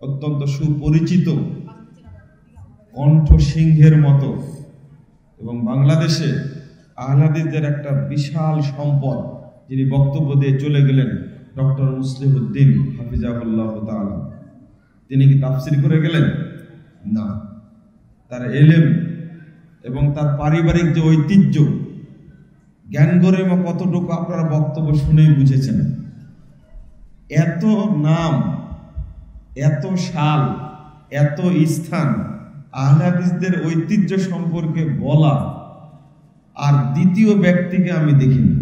অত্যন্ত সুপরিচিত কণ্ঠ সিংহের মতো এবং বাংলাদেশে আহলাদিসদের একটা বিশাল সম্পদ যিনি বক্তব্য দিয়ে চলে গেলেন ডক্টর মুসলিহুদ্দিন হাফিজাহুল্লাহ তাআলা। তিনি কি তাফসির করে গেলেন? না। তার এলেম এবং তার পারিবারিক যে ঐতিহ্য জ্ঞান গরিমা কতটুকু আপনারা বক্তব্য শুনেই বুঝেছেন? এত নাম এত সাল, এত স্থান, আহলাদিসদের ঐতিহ্য সম্পর্কে বলা আর দ্বিতীয় ব্যক্তিকে আমি দেখিনি।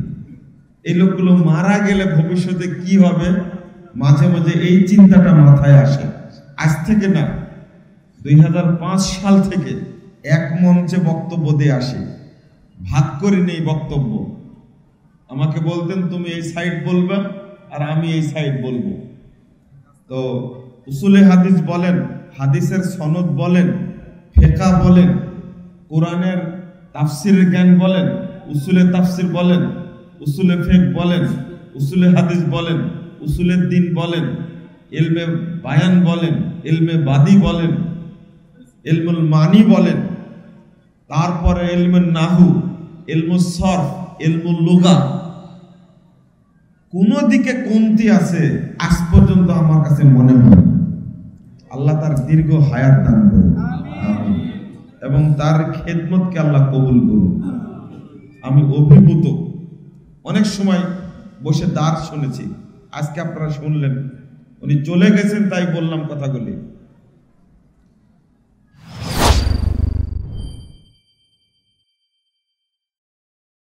এই লোকগুলো মারা গেলে ভবিষ্যতে কি হবে? মাঝে মাঝে এই চিন্তাটা মাথায় আসে। আজ থেকে না, দুই হাজার পাঁচ সাল থেকে এক মঞ্চে বক্তব্য দিয়ে আসি। ভাগ করে নেই বক্তব্য। আমাকে বলতেন, তুমি এই সাইড বলবে আর আমি এই সাইড বলব। তো উসুলে হাদিস বলেন, হাদিসের সনদ বলেন ফেকা বলেন, কোরআনের তাফসির জ্ঞান বলেন, উসুলে তাফসির বলেন, উসুলে ফেক বলেন, উসুলে হাদিস বলেন উসুলের দিন বলেন এলমে বায়ান বলেন এলমে বাদী বলেন এলমুল মানি বলেন, তারপরে এলমুল নাহু এলমুল সরফ এলমুল লুগা। কোন দিকে কমতি আছে, আজ পর্যন্ত আমার কাছে মনে হয় আল্লাহ তার দীর্ঘ হায়াত দান করুন। এবং তার খেদমতকে আল্লাহ কবুল করুন। আমি অভিভূত। অনেক সময় বসে দাঁত শুনেছি। আজকে আপনারা শুনলেন। উনি চলে গেছেন তাই বললাম কথাগুলি।